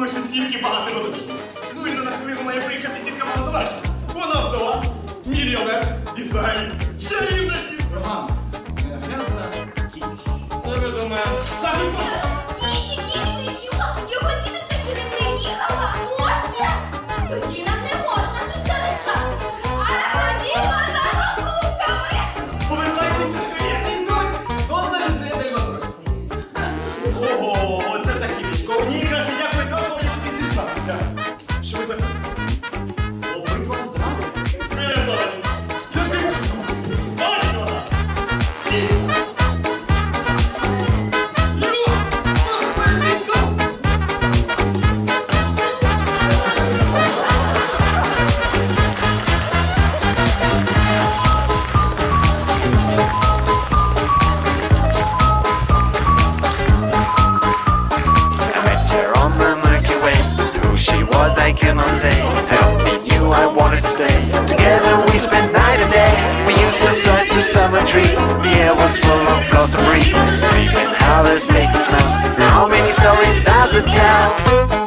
лише тільки багато родичів. З хвилини на хвилину має приїхати тітка товариша. Вона вдова, мільйонер і взагалі чарівна жінка. Роман, ненаглядна кість. Це ви до мене. Та ви Ні, тільки не чула, його тітонька ще не приїхала. Ося! Тоді нам не можна тут залишатися. А ходімо за покупками. Повертайтеся скоріше. Донна Люція Дельвадорос. Ого, оце I cannot say. Only knew I wanted to stay. Together we spent night and day. We used to fly through summer tree. The air was full of blossom breeze. Even how the steak smell. How many stories does it tell?